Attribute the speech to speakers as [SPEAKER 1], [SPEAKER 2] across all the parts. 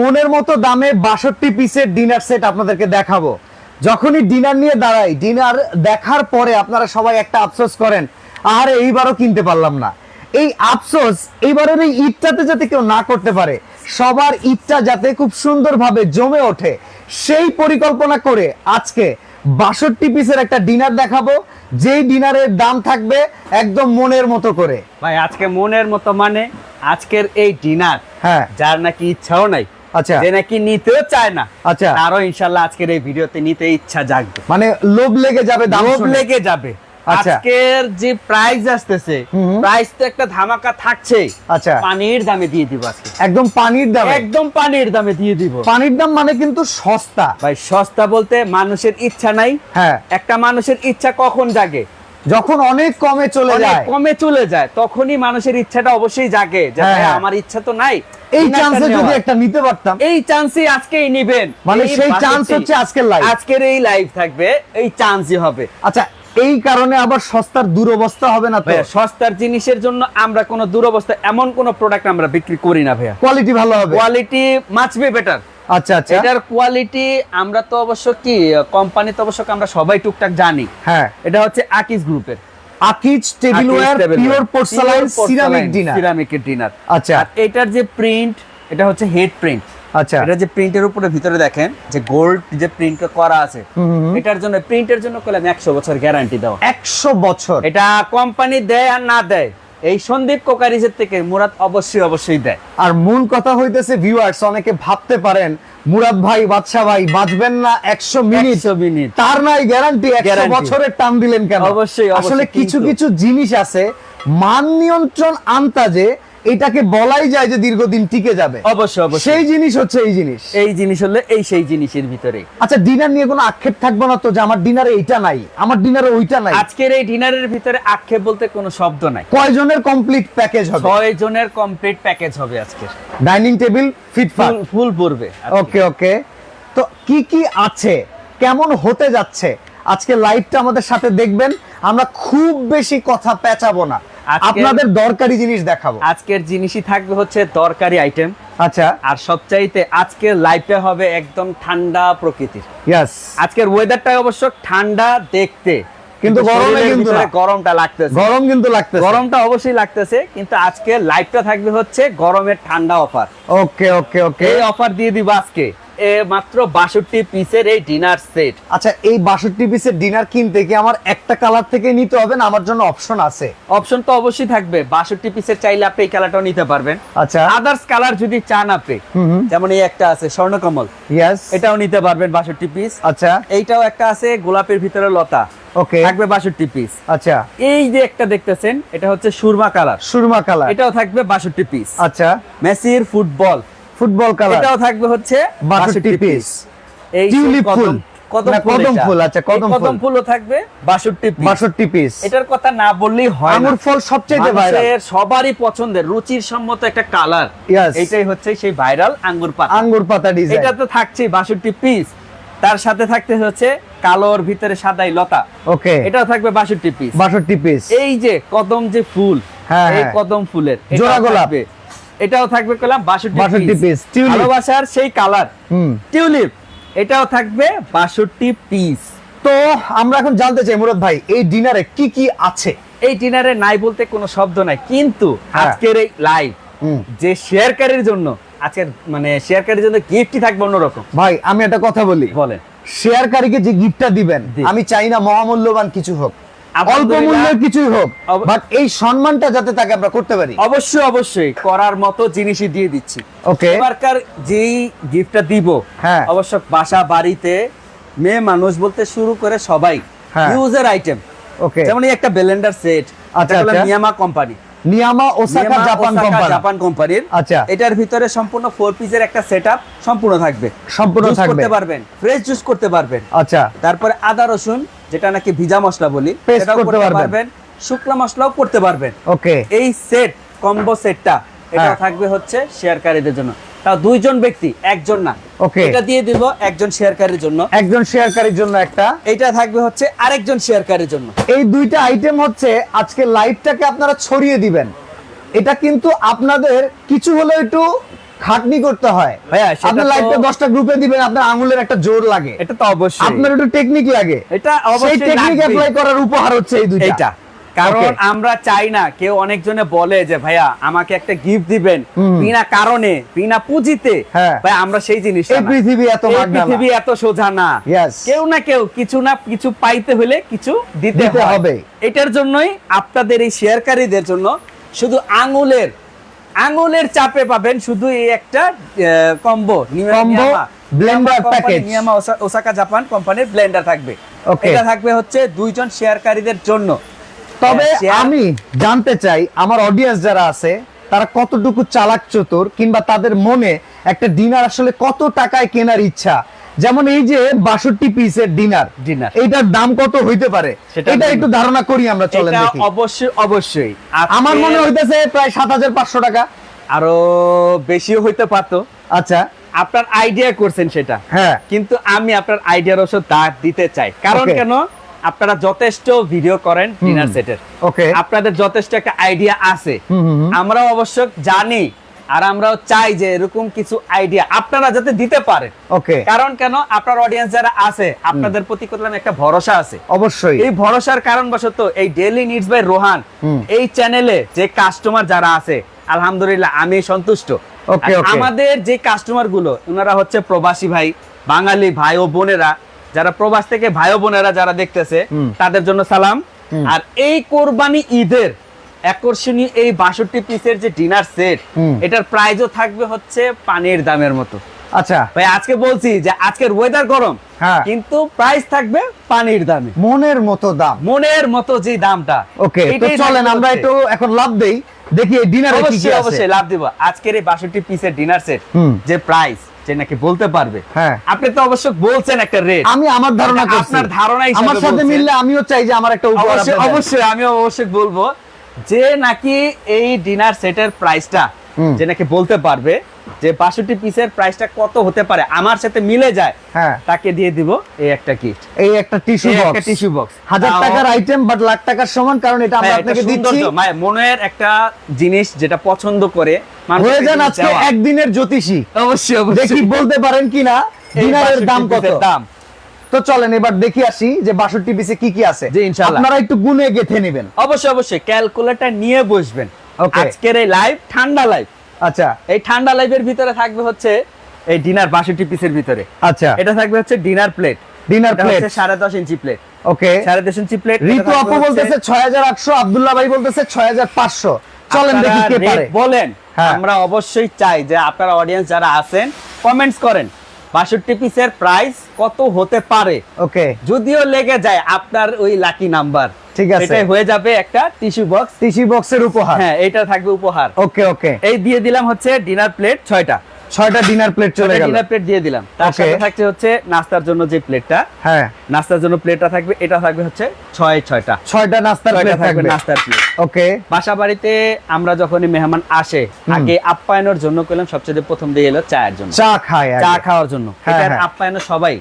[SPEAKER 1] মনের মতো দামে বাষট্টি পিসের ডিনার সেট আপনাদেরকে দেখাবো। যখনই ডিনার নিয়ে দাঁড়াই ডিনার দেখার পরে আপনারা সবাই একটা আফসোস করেন আর এইবারও কিনতে পারলাম না। এই আফসোস এইবারের এই ঈদটাতে যাতে কেউ না করতে পারে সবার ঈদটা যাতে খুব সুন্দরভাবে জমে ওঠে সেই পরিকল্পনা করে আজকে বাষট্টি পিসের একটা ডিনার দেখাবো যেই ডিনারের দাম থাকবে একদম মনের মতো করে।
[SPEAKER 2] ভাই আজকে মনের মতো মানে আজকের এই ডিনার
[SPEAKER 1] হ্যাঁ।
[SPEAKER 2] যার নাকি ইচ্ছাও নাই।
[SPEAKER 1] আচ্ছা।
[SPEAKER 2] যে নাকি নিতেও চায় না।
[SPEAKER 1] আচ্ছা।
[SPEAKER 2] ইনশাল্লাহ আজকের এই ভিডিওতে নিতে ইচ্ছা জাগবে।
[SPEAKER 1] মানে লোভ লেগে যাবে
[SPEAKER 2] লোভ লেগে যাবে।
[SPEAKER 1] আচ্ছা।
[SPEAKER 2] আজকের যে প্রাইস আসতেছে প্রাইস তো একটা ধামাকা থাকছে।
[SPEAKER 1] আচ্ছা।
[SPEAKER 2] পানির দামে দিয়ে দিব আজকে।
[SPEAKER 1] একদম পানির দাম।
[SPEAKER 2] একদম পানির দামে দিয়ে দিব।
[SPEAKER 1] পানির দাম মানে কিন্তু সস্তা।
[SPEAKER 2] ভাই সস্তা বলতে মানুষের ইচ্ছা নাই।
[SPEAKER 1] হ্যাঁ।
[SPEAKER 2] একটা মানুষের ইচ্ছা কখন জাগে?
[SPEAKER 1] যখন অনেক কমে চলে যায়।
[SPEAKER 2] কমে চলে যায় তখনই মানুষের ইচ্ছাটা অবশ্যই জাগে যে
[SPEAKER 1] হ্যাঁ, হ্যাঁ।
[SPEAKER 2] আমার ইচ্ছা তো নাই
[SPEAKER 1] এই চান্সে যদি একটা নিতে পারতাম।
[SPEAKER 2] এই চান্সই আজকেই নিবেন।
[SPEAKER 1] মানে সেই চান্স হচ্ছে আজকের লাইভ
[SPEAKER 2] আজকের এই লাইভ থাকবে এই চান্সই হবে।
[SPEAKER 1] আচ্ছা এই কারণে আবার সস্তার দুরবস্থা হবে না তো?
[SPEAKER 2] সস্তার জিনিসের জন্য আমরা কোনো দুরবস্থা এমন কোন প্রোডাক্ট আমরা বিক্রি করি না ভাইয়া।
[SPEAKER 1] কোয়ালিটি ভালো হবে।
[SPEAKER 2] কোয়ালিটি মাছ বি বেটার
[SPEAKER 1] আচ্ছা আচ্ছা।
[SPEAKER 2] এটার কোয়ালিটি আমরা তো অবশ্য কি কোম্পানি তো অবশ্য আমরা সবাই টুকটাক জানি।
[SPEAKER 1] হ্যাঁ।
[SPEAKER 2] এটা হচ্ছে আকিস গ্রুপের
[SPEAKER 1] Akij tableware pure porcelain ceramic dinner
[SPEAKER 2] সিরামিকের dinner
[SPEAKER 1] আচ্ছা।
[SPEAKER 2] আর এটার যে প্রিন্ট এটা হচ্ছে হেড প্রিন্ট
[SPEAKER 1] আচ্ছা।
[SPEAKER 2] এটা যে প্রিন্টের উপরে ভিতরে দেখেন যে গোল্ড যে প্রিন্ট করা আছে। এটার জন্য প্রিন্টের জন্য করলাম একশো বছর গ্যারান্টি দেওয়া
[SPEAKER 1] একশো বছর।
[SPEAKER 2] এটা কোম্পানি দেয় আর না দেয়? এই সন্দীপ কোকারিজের থেকে মুরাদ অবশ্যই অবশ্যই দেয়।
[SPEAKER 1] আর মূল কথা হইতেছে ভিউয়ার্স অনেকে ভাবতে পারেন মুরাদ ভাই বাদশা ভাই বাঁচবেন না একশো মিনিট।
[SPEAKER 2] 100 মিনিট।
[SPEAKER 1] তার নাই গ্যারান্টি একশো বছরের টান দিলেন কেন?
[SPEAKER 2] অবশ্যই, অবশ্যই,
[SPEAKER 1] আসলে কিছু কিছু জিনিস আছে মান নিয়ন্ত্রণ আন্তাজে এটাকে বলাই যায় যে দীর্ঘদিন টিকে যাবে।
[SPEAKER 2] অবশ্যই অবশ্যই।
[SPEAKER 1] সেই জিনিস হচ্ছে এই জিনিস।
[SPEAKER 2] এই জিনিস হলে এই সেই জিনিসের ভিতরে।
[SPEAKER 1] আচ্ছা ডিনার নিয়ে কোনো আক্ষেপ থাকবে না তো যে আমার ডিনারে এইটা নাই আমার ডিনারে ওইটা নাই?
[SPEAKER 2] আজকের এই ডিনারের ভিতরে আক্ষেপ বলতে কোনো শব্দ নাই।
[SPEAKER 1] কয়জনের কমপ্লিট প্যাকেজ হবে?
[SPEAKER 2] ছয় জনের কমপ্লিট প্যাকেজ হবে আজকে
[SPEAKER 1] ডাইনিং টেবিল ফিটফাট
[SPEAKER 2] ফুল ফুল পড়বে
[SPEAKER 1] ওকে ওকে। তো কি কি আছে? কেমন হতে যাচ্ছে? আজকে লাইভটা আমাদের সাথে দেখবেন। আমরা খুব বেশি কথা পেঁচাবো না। আপনাদের দরকারি জিনিস দেখাবো।
[SPEAKER 2] আজকের জিনিসই থাকবে হচ্ছে দরকারি আইটেম
[SPEAKER 1] আচ্ছা।
[SPEAKER 2] আর সবচাইতে আজকের লাইফটা হবে একদম ঠান্ডা প্রকৃতির।
[SPEAKER 1] ইয়াস
[SPEAKER 2] আজকের ওয়েদারটা অবশ্য ঠান্ডা দেখতে।
[SPEAKER 1] কিন্তু গরমে কিন্তু
[SPEAKER 2] গরমটা লাগতেছে।
[SPEAKER 1] গরম কিন্তু লাগতেছে।
[SPEAKER 2] গরমটা অবশ্যই লাগতেছে কিন্তু আজকে লাইভটা থাকবে হচ্ছে গরমের ঠান্ডা অফার
[SPEAKER 1] ওকে ওকে ওকে
[SPEAKER 2] এই অফার দিয়ে দিব আজকে। মাত্র বাষট্টি পিসের এই ডিনার সেট।
[SPEAKER 1] আচ্ছা এই বাষট্টি পিসের ডিনার কিনতে কি আমার একটা কালার থেকে নিতে হবে না? আমার জন্য অপশন আছে।
[SPEAKER 2] অপশন তো অবশ্যই থাকবে। বাষট্টি পিসের চাইলে আপনি এই কালারটাও নিতে পারবেন।
[SPEAKER 1] আচ্ছা।
[SPEAKER 2] আদার্স কালার যদি চান আপনি যেমন এই একটা আছে স্বর্ণকমল।
[SPEAKER 1] ইয়েস
[SPEAKER 2] এটাও নিতে পারবেন বাষট্টি পিস।
[SPEAKER 1] আচ্ছা।
[SPEAKER 2] এইটাও একটা আছে গোলাপের ভিতরে লতা।
[SPEAKER 1] ওকে
[SPEAKER 2] থাকবে বাষট্টি পিস।
[SPEAKER 1] আচ্ছা।
[SPEAKER 2] এই যে একটা দেখতেছেন এটা হচ্ছে সুরমা কালার।
[SPEAKER 1] সুরমা কালার।
[SPEAKER 2] এটাও থাকবে বাষট্টি পিস।
[SPEAKER 1] আচ্ছা।
[SPEAKER 2] মেসির ফুটবল
[SPEAKER 1] ফুটবল কালার।
[SPEAKER 2] এটাও থাকবে হচ্ছে
[SPEAKER 1] 62 পিস
[SPEAKER 2] এই
[SPEAKER 1] টিউলিপ ফুল।
[SPEAKER 2] কদম ফুল
[SPEAKER 1] কদম ফুল, আচ্ছা, কদম ফুল।
[SPEAKER 2] কদম ফুলও থাকবে বাষট্টি পিস
[SPEAKER 1] বাষট্টি পিস
[SPEAKER 2] এটার কথা না বললেই হয়
[SPEAKER 1] ফল সবচেয়ে ভাইরাল
[SPEAKER 2] সবারই পছন্দের রুচির সম্মত একটা কালার এটাই হচ্ছে সেই ভাইরাল আঙ্গুর পাতা।
[SPEAKER 1] আঙ্গুর পাতা ডিজাইন
[SPEAKER 2] এটা তো থাকছে বাষট্টি পিস তার সাথে থাকতে হচ্ছে কালোর ভিতরে সাদাই লতা।
[SPEAKER 1] ওকে
[SPEAKER 2] এটাও থাকবে বাষট্টি পিস
[SPEAKER 1] বাষট্টি পিস
[SPEAKER 2] এই যে কদম যে ফুল
[SPEAKER 1] হ্যাঁ,
[SPEAKER 2] এই
[SPEAKER 1] হ্যাঁ।
[SPEAKER 2] কদম ফুলের
[SPEAKER 1] জোড়া গোলাপ।
[SPEAKER 2] এটাও থাকবে কলাম বাষট্টি
[SPEAKER 1] 62
[SPEAKER 2] পিস ভালোবাসার সেই কালার। টিউলিপ এটাও থাকবে বাষট্টি পিস
[SPEAKER 1] তো আমরা এখন জানতে চাই মুরাদ ভাই এই ডিনারে কি কি আছে?
[SPEAKER 2] এই ডিনারে নাই বলতে কোনো শব্দ নাই কিন্তু
[SPEAKER 1] হ্যাঁ।
[SPEAKER 2] আজকের এই লাইভ
[SPEAKER 1] হুম।
[SPEAKER 2] যে শেয়ারকারীর জন্য আজকের মানে শেয়ারকারীর জন্য গিফটই থাকবে অন্যরকম।
[SPEAKER 1] ভাই আমি একটা কথা বলি।
[SPEAKER 2] বলেন।
[SPEAKER 1] শেয়ারকারীকে যে গিফটটা দিবেন আমি চাই না মহামূল্যবান কিছু হোক। অল্প মূল্যের কিছুই হোক বাট এই সম্মানটা যাতে তাকে আমরা করতে পারি।
[SPEAKER 2] অবশ্যই অবশ্যই করার মতো জিনিসই দিয়ে দিচ্ছি।
[SPEAKER 1] ওকে
[SPEAKER 2] এবারকার যেই গিফটটা দিব
[SPEAKER 1] হ্যাঁ।
[SPEAKER 2] অবশ্য বাসা বাড়িতে মেয়ে মানুষ বলতে শুরু করে সবাই। ইউজার আইটেম
[SPEAKER 1] ওকে
[SPEAKER 2] যেমন একটা ব্লেন্ডার সেট
[SPEAKER 1] আচ্ছা,
[SPEAKER 2] company
[SPEAKER 1] Niyama Osaka Japan company
[SPEAKER 2] Japan কোম্পানির
[SPEAKER 1] আচ্ছা।
[SPEAKER 2] এটার ভিতরে সম্পূর্ণ ফোর পিসের একটা সেটআপ সম্পূর্ণ থাকবে।
[SPEAKER 1] সম্পূর্ণ থাকবে।
[SPEAKER 2] করতে পারবেন ফ্রেশ জুস করতে পারবেন।
[SPEAKER 1] আচ্ছা।
[SPEAKER 2] তারপরে আদা রসুন যেটা নাকি ভিজা মশলা বলি সেটাও
[SPEAKER 1] করতে পারবেন।
[SPEAKER 2] শুকনো মশলাও করতে পারবেন।
[SPEAKER 1] ওকে
[SPEAKER 2] এই সেট কম্বো সেটটা এটা
[SPEAKER 1] হ্যাঁ।
[SPEAKER 2] থাকবে হচ্ছে শেয়ারকারীদের জন্য। তাও দুইজন ব্যক্তি একজন না।
[SPEAKER 1] Okay.
[SPEAKER 2] এটা দিয়ে দিব একজন শেয়ারকারীর জন্য।
[SPEAKER 1] একজন শেয়ারকারীর জন্য একটা।
[SPEAKER 2] এটা থাকবে হচ্ছে আরেকজন শেয়ারকারীর জন্য।
[SPEAKER 1] এই দুইটা আইটেম হচ্ছে আজকে লাইভটাকে আপনারা ছড়িয়ে দিবেন। এটা কিন্তু আপনাদের কিছু হলেও একটু খাটনি করতে হয়।
[SPEAKER 2] ভাইয়া,
[SPEAKER 1] আপনার লাইফটা দশটা গ্রুপে দিবেন আপনার আঙুলের একটা জোর লাগে।
[SPEAKER 2] এটা তো অবশ্যই।
[SPEAKER 1] আপনার একটু টেকনিক লাগে।
[SPEAKER 2] এটা
[SPEAKER 1] সেই
[SPEAKER 2] অবশ্যই
[SPEAKER 1] টেকনিক
[SPEAKER 2] লাগবেই।
[SPEAKER 1] অ্যাপ্লাই করার উপহার হচ্ছে এই দুইটা।
[SPEAKER 2] কারণ আমরা চাই না কেউ অনেকজনে বলে যে ভাইয়া আমাকে একটা গিফট দিবেন বিনা কারণে বিনা পুঁজিতে।
[SPEAKER 1] হ্যাঁ।
[SPEAKER 2] ভাই আমরা সেই জিনিস
[SPEAKER 1] এই পৃথিবী এত।
[SPEAKER 2] পৃথিবী এত সোজা না. কেউ না কেউ কিছু না কিছু পাইতে হলে কিছু দিতে
[SPEAKER 1] দিতে হবে।
[SPEAKER 2] এটার জন্যই আপনাদের এই শেয়ারকারীদের জন্য শুধু আঙুলের আঙুলের চাপে পাবেন শুধু এই একটা combo
[SPEAKER 1] Combo blender package।
[SPEAKER 2] Osaka Japan কোম্পানির ব্লেন্ডার থাকবে. এটা থাকবে হচ্ছে দুইজন শেয়ারকারীদের জন্য
[SPEAKER 1] তবে
[SPEAKER 2] হ্যাঁ,
[SPEAKER 1] আমি জানতে চাই আমার অডিয়েন্স যারা আছে তারা কতটুকু চালাক চতুর কিংবা তাদের মনে একটা ডিনার আসলে কত টাকায় কেনার ইচ্ছা যেমন এই যে বাষট্টি পিসের ডিনার
[SPEAKER 2] Dinner।
[SPEAKER 1] এইটার দাম কত হইতে পারে? এটা একটু ধারণা করি আমরা চলেন দেখি।
[SPEAKER 2] অবশ্যই অবশ্যই।
[SPEAKER 1] আমার মনে হইতেছে প্রায় সাত হাজার পাঁচশো টাকা।
[SPEAKER 2] আরও বেশিও হইতে পারতো।
[SPEAKER 1] আচ্ছা।
[SPEAKER 2] আপনার আইডিয়া করছেন সেটা।
[SPEAKER 1] হ্যাঁ।
[SPEAKER 2] কিন্তু আমি আপনার আইডিয়ার ওষুধ দাঁত দিতে চাই। কারণ কেন? আপনারা যথেষ্ট ভিডিও করেন ডিনার সেটের
[SPEAKER 1] ওকে
[SPEAKER 2] আপনাদের যথেষ্ট একটা আইডিয়া আছে। আমরাও অবশ্য জানি আর আমরাও চাই যে এরকম কিছু আইডিয়া আপনারা যাতে দিতে পারেন।
[SPEAKER 1] ওকে
[SPEAKER 2] কারণ কেন? আপনার অডিয়েন্স যারা আছে আপনাদের প্রতি করলাম একটা ভরসা আছে।
[SPEAKER 1] অবশ্যই।
[SPEAKER 2] এই ভরসার কারণবশত এই ডেইলি নিডস বাই রোহান এই চ্যানেলে যে কাস্টমার যারা আছে আলহামদুলিল্লাহ আমি সন্তুষ্ট।
[SPEAKER 1] Okay.
[SPEAKER 2] আমাদের যে কাস্টমারগুলো ওনারা হচ্ছে প্রবাসী ভাই বাঙালি ভাই ও বোনেরা। যারা প্রবাস থেকে ভাই ও বোনেরা যারা দেখতেছে তাদের জন্য সালাম। আর এই কোরবানি ঈদের আকর্ষণীয় এই বাষট্টি পিসের যে ডিনার সেট এটার প্রাইসও থাকবে হচ্ছে পানির দামের মতো।
[SPEAKER 1] আচ্ছা।
[SPEAKER 2] ভাই আজকে বলছি যে আজকের ওয়েদার গরম
[SPEAKER 1] হ্যাঁ।
[SPEAKER 2] কিন্তু প্রাইস থাকবে পানির দামে।
[SPEAKER 1] মনের মতো দাম।
[SPEAKER 2] মনের মতো যে দামটা।
[SPEAKER 1] ওকে তো চলেন আমরা একটু এখন লাভ দেই দেখি এই ডিনারে কি কি
[SPEAKER 2] অবশ্যই লাভ দিব। আজকের এই বাষট্টি পিসের ডিনার সেট যে প্রাইস যে নাকি বলতে পারবে।
[SPEAKER 1] হ্যাঁ।
[SPEAKER 2] আপনি তো অবশ্য বলছেন একটা রেট
[SPEAKER 1] আমি আমার ধারণা করছি।
[SPEAKER 2] আপনার ধারণা হিসেবে
[SPEAKER 1] আমার সাথে মিললে আমিও চাই যে আমার একটা
[SPEAKER 2] অবশ্যই অবশ্যই আমি অবশ্যই বলব। যে নাকি এই ডিনার সেটের প্রাইসটা যে নাকি বলতে পারবে যে বাষট্টি পিসের প্রাইসটা কত হতে পারে আমার সাথে মিলে যায়
[SPEAKER 1] হ্যাঁ।
[SPEAKER 2] তাকে দিয়ে দিব এই একটা কিট
[SPEAKER 1] এই একটা টিস্যু
[SPEAKER 2] একটা
[SPEAKER 1] বক্স
[SPEAKER 2] টিস্যু বক্স
[SPEAKER 1] হাজার টাকার আইটেম বাট লাখ টাকার সমান কারণ এটা আমরা আপনাকে দিচ্ছি।
[SPEAKER 2] মানে মনের একটা জিনিস যেটা পছন্দ করে
[SPEAKER 1] হয়ে যান আজকে একদিনের জ্যোতিষী।
[SPEAKER 2] অবশ্যই অবশ্যই।
[SPEAKER 1] দেখি বলতে পারেন কিনা ডিনারের দাম কত?
[SPEAKER 2] দাম।
[SPEAKER 1] তো চলেন এবার দেখি আসি যে বাষট্টি পিসে কি কি আছে। আপনারা একটু গুনে গেথে নেবেন।
[SPEAKER 2] অবশ্যই অবশ্যই ক্যালকুলেটর নিয়ে বসবেন. আজকের এই লাইভ ঠান্ডা লাইভ
[SPEAKER 1] আচ্ছা।
[SPEAKER 2] এই ঠান্ডা লাইভের ভিতরে থাকবে হচ্ছে এই ডিনার বাষট্টি পিসের ভিতরে।
[SPEAKER 1] আচ্ছা।
[SPEAKER 2] এটা থাকবে হচ্ছে ডিনার প্লেট
[SPEAKER 1] ডিনার প্লেট
[SPEAKER 2] সাড়ে দশ ইঞ্চি প্লেট
[SPEAKER 1] ওকে
[SPEAKER 2] সাড়ে দশ ইঞ্চি প্লেট
[SPEAKER 1] ঋতু আপু বলতেছে ছয় হাজার আটশো আবদুল্লাহ ভাই বলতেছে ছয় হাজার পাঁচশো। চলেন দেখি কে পারে।
[SPEAKER 2] বলেন
[SPEAKER 1] হ্যাঁ।
[SPEAKER 2] আমরা অবশ্যই চাই যে আপনারা অডিয়েন্স যারা আছেন কমেন্টস করেন। বাষট্টি পিসের প্রাইস কত হতে পারে?
[SPEAKER 1] ওকে
[SPEAKER 2] যদিও লেগে যায় আপনার ওই লাকি নাম্বার
[SPEAKER 1] ঠিক আছে।
[SPEAKER 2] এটা হয়ে যাবে একটা টিস্যু বক্স
[SPEAKER 1] টিসি বক্সের উপহার।
[SPEAKER 2] হ্যাঁ এটা থাকবে উপহার।
[SPEAKER 1] ওকে ওকে
[SPEAKER 2] এই দিয়ে দিলাম হচ্ছে ডিনার প্লেট ছয়টা।
[SPEAKER 1] ছয়টা ডিনার প্লেট চলে গেল।
[SPEAKER 2] ডিনার প্লেট দিয়ে দিলাম। তার সাথে থাকছে হচ্ছে নাস্তার জন্য যে প্লেটটা
[SPEAKER 1] হ্যাঁ।
[SPEAKER 2] নাস্তার জন্য প্লেটটা থাকবে এটা থাকবে হচ্ছে ছয় ছয়টা।
[SPEAKER 1] ছয়টা নাস্তার প্লেট
[SPEAKER 2] থাকবে নাস্তার প্লেট
[SPEAKER 1] ওকে
[SPEAKER 2] বাসা বাড়িতে আমরা যখনই মেহমান আসে আগে আপ্যায়নের জন্য করলাম সবচেয়ে প্রথম দিয়ে এলো চায়ের জন্য।
[SPEAKER 1] চা খায়
[SPEAKER 2] চা খাওয়ার জন্য।
[SPEAKER 1] হ্যাঁ,
[SPEAKER 2] এটার
[SPEAKER 1] হ্যাঁ।
[SPEAKER 2] আপ্যায়ন সবাই.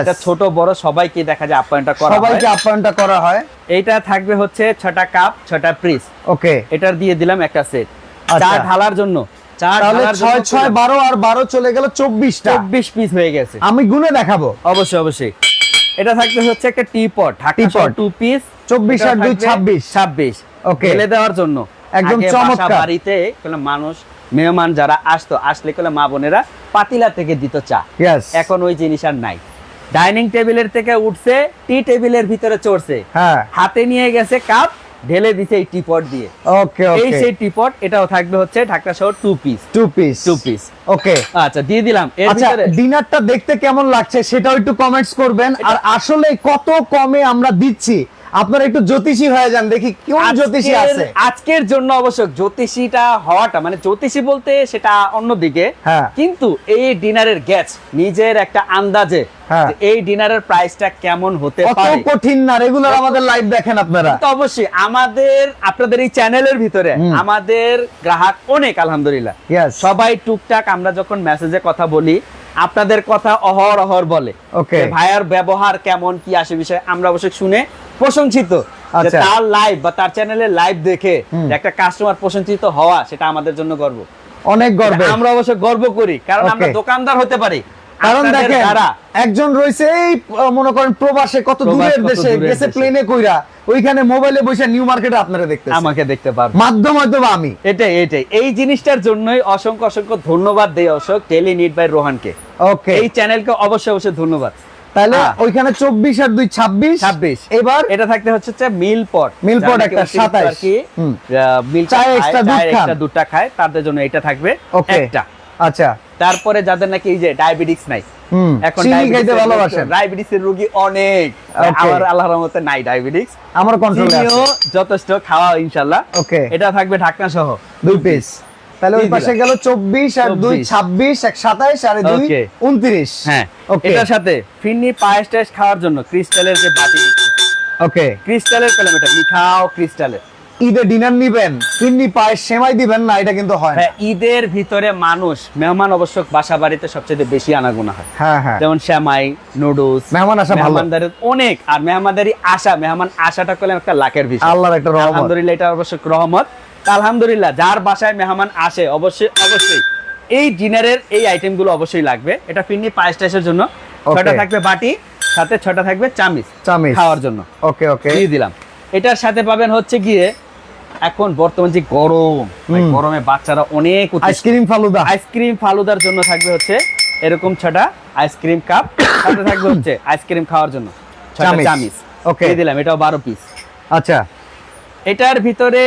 [SPEAKER 2] এটা ছোট বড় সবাইকে দেখা যায় আপ্যায়নটা করা
[SPEAKER 1] সবাইকে আপ্যায়নটা করা হয়।
[SPEAKER 2] এইটা থাকবে হচ্ছে ছটা কাপ ছটা পিস
[SPEAKER 1] ওকে
[SPEAKER 2] এটার দিয়ে দিলাম একটা সেট চা
[SPEAKER 1] আচ্ছা।
[SPEAKER 2] ঢালার জন্য
[SPEAKER 1] তাহলে ছয় ছয় বারো আর বারো চলে গেল চব্বিশটা।
[SPEAKER 2] চব্বিশ পিস হয়ে গেছে।
[SPEAKER 1] আমি গুনে দেখাবো।
[SPEAKER 2] অবশ্যই অবশ্যই। এটা থাকবে হচ্ছে একটা টি পট ঢাকা
[SPEAKER 1] Teapot।
[SPEAKER 2] টু পিস
[SPEAKER 1] 24 আর দুই 26
[SPEAKER 2] ছাব্বিশ।
[SPEAKER 1] Okay.
[SPEAKER 2] ঢেলে দেওয়ার জন্য।
[SPEAKER 1] একদম চমৎকার।
[SPEAKER 2] বাড়িতে মানুষ মেহমান যারা আসতো আসলে মা বোনেরা পাতিলা থেকে দিত চা। এখন ওই জিনিস আর নাই। ডাইনিং টেবিলের থেকে উঠছে টি টেবিলের ভিতরে চড়ছে।
[SPEAKER 1] হ্যাঁ।
[SPEAKER 2] হাতে নিয়ে গেছে কাপ ঢেলে দিছে এই টিপট দিয়ে।
[SPEAKER 1] ওকে
[SPEAKER 2] এই সেই টিপট এটাও থাকবে হচ্ছে ঢাকা শহর two piece
[SPEAKER 1] two piece
[SPEAKER 2] two piece
[SPEAKER 1] okay
[SPEAKER 2] আচ্ছা দিয়ে দিলাম। এর
[SPEAKER 1] আচ্ছা
[SPEAKER 2] ভিতরে
[SPEAKER 1] ডিনারটা দেখতে কেমন লাগছে সেটাও একটু কমেন্টস করবেন। আর আসলে কত কমে আমরা দিচ্ছি? আপনারা একটু জ্যোতিষী হয়ে যান দেখি কোন জ্যোতিষী আছে
[SPEAKER 2] আজকের জন্য অবশ্য জ্যোতিষীটা হওয়াটা মানে জ্যোতিষী বলতে সেটা অন্যদিকে
[SPEAKER 1] হ্যাঁ।
[SPEAKER 2] কিন্তু এই ডিনারের গ্যাচ নিজের একটা আন্দাজে
[SPEAKER 1] হ্যাঁ।
[SPEAKER 2] এই ডিনারের প্রাইসটা কেমন হতে পারে
[SPEAKER 1] কঠিন না রেগুলার আমাদের লাইভ দেখেন আপনারা
[SPEAKER 2] তো অবশ্যই আমাদের আপনাদের এই চ্যানেলের ভিতরে আমাদের গ্রাহক অনেক আলহামদুলিল্লাহ. সবাই টুকটাক আমরা যখন মেসেজে কথা বলি আপনাদের কথা অহর অহর বলে। ওকে ভাইয়ার ব্যবহার কেমন কি আসে বিষয় আমরা অবশ্যই শুনে প্রশংসিত
[SPEAKER 1] আচ্ছা।
[SPEAKER 2] তার লাইভ বা তার চ্যানেলে লাইভ দেখে একটা কাস্টমার প্রশংসিত হওয়া সেটা আমাদের জন্য গর্ব।
[SPEAKER 1] অনেক গর্ব
[SPEAKER 2] আমরা অবশ্য গর্ব করি কারণ আমরা দোকানদার হতে পারি।
[SPEAKER 1] কারণ দেখেন একজন রয়েছে এই মনে করেন প্রবাসে কত দূরের দেশে গেছে প্লেনে কইরা ওইখানে মোবাইলে বসে নিউ মার্কেটে আপনারা দেখতেছেন।
[SPEAKER 2] আমাকে দেখতে পারব
[SPEAKER 1] মাধ্যম হয়তো আমি।
[SPEAKER 2] এটাই এটাই। এই জিনিসটার জন্যই অসংখ্য অসংখ্য ধন্যবাদ দেই অশোক টেলি নিট বাই রোহানকে
[SPEAKER 1] ওকে
[SPEAKER 2] এই চ্যানেলকে অবশ্যই অবশ্যই ধন্যবাদ।
[SPEAKER 1] তাহলে। ওইখানে চব্বিশ আর দুই ছাব্বিশ।
[SPEAKER 2] 26
[SPEAKER 1] এবার
[SPEAKER 2] এটা থাকতে হচ্ছে মিল পট।
[SPEAKER 1] মিল পট একটা 27 হুম।
[SPEAKER 2] মিল
[SPEAKER 1] চায়ে
[SPEAKER 2] একটা দুধটা খায় তাদের জন্য এটা থাকবে
[SPEAKER 1] ওকে
[SPEAKER 2] একটা।
[SPEAKER 1] আচ্ছা।
[SPEAKER 2] তারপরে যাদের নাকি এই যে ডায়াবেটিস নাই এখন
[SPEAKER 1] খাইতে ভালোবাসেন।
[SPEAKER 2] ডায়াবেটিস রোগী অনেক। আমার আল্লাহর রহমতে নাই ডায়াবেটিস
[SPEAKER 1] আমার কন্ট্রোলে
[SPEAKER 2] যথেষ্ট খাওয়া ইনশাআল্লাহ।
[SPEAKER 1] ওকে
[SPEAKER 2] এটা থাকবে ঢাকনা সহ।
[SPEAKER 1] দুই পিস তাহলে ওই পাশে গেল চব্বিশ আর দুই
[SPEAKER 2] 24
[SPEAKER 1] ছাব্বিশ এক সাতাইশ আর এই দুই
[SPEAKER 2] Okay.
[SPEAKER 1] উনত্রিশ।
[SPEAKER 2] হ্যাঁ। এটার সাথে ফিন্নি পায়েস টায়েস খাওয়ার জন্য ক্রিস্টালের যে বাটি
[SPEAKER 1] ওকে
[SPEAKER 2] ক্রিস্টালের কলম এটা। মিঠাও ক্রিস্টালের
[SPEAKER 1] ঈদে ডিনার নিবেন কিন্নি পায়েস সেমাই দিবেন না এটা কিন্তু হয়
[SPEAKER 2] হ্যাঁ ঈদের ভিতরে মানুষ মেহমান অবশ্য বাসা বাড়িতে সবচেয়ে বেশি আনাগোনা হয়।
[SPEAKER 1] হ্যাঁ হ্যাঁ।
[SPEAKER 2] যেমন শ্যামাই নুডলস
[SPEAKER 1] মেহমান আসা ভালো।
[SPEAKER 2] মেহমানদারি অনেক আর মেহমানদারি আশা মেহমান আশাটা করলে একটা লাখের বিষয়।
[SPEAKER 1] আল্লাহর একটা রহমত।
[SPEAKER 2] আলহামদুলিল্লাহ এটা অবশ্য রহমত। আলহামদুলিল্লাহ যার বাসায় মেহমান আসে অবশ্যই অবশ্যই। এই ডিনারের এই আইটেমগুলো অবশ্যই লাগবে। এটা ফিন্নি পায়েস টাইসের জন্য. ছটা থাকবে বাটি সাথে ছটা থাকবে চামিচ
[SPEAKER 1] চামিচ।
[SPEAKER 2] খাওয়ার জন্য।
[SPEAKER 1] ওকে ওকে
[SPEAKER 2] দিয়ে দিলাম। এটার সাথে পাবেন হচ্ছে গিয়ে এখন বর্তমান যে গরম গরমে বাচ্চারা অনেক
[SPEAKER 1] আইসক্রিম ফালুদা।
[SPEAKER 2] আইসক্রিম ফালুদার জন্য থাকবে হচ্ছে এরকম ছটা আইসক্রিম কাপ সাথে থাকবে হচ্ছে আইসক্রিম খাওয়ার জন্য ছটা
[SPEAKER 1] চামিচ।
[SPEAKER 2] দিয়ে দিলাম এটাও বারো পিস
[SPEAKER 1] আচ্ছা।
[SPEAKER 2] এটার ভিতরে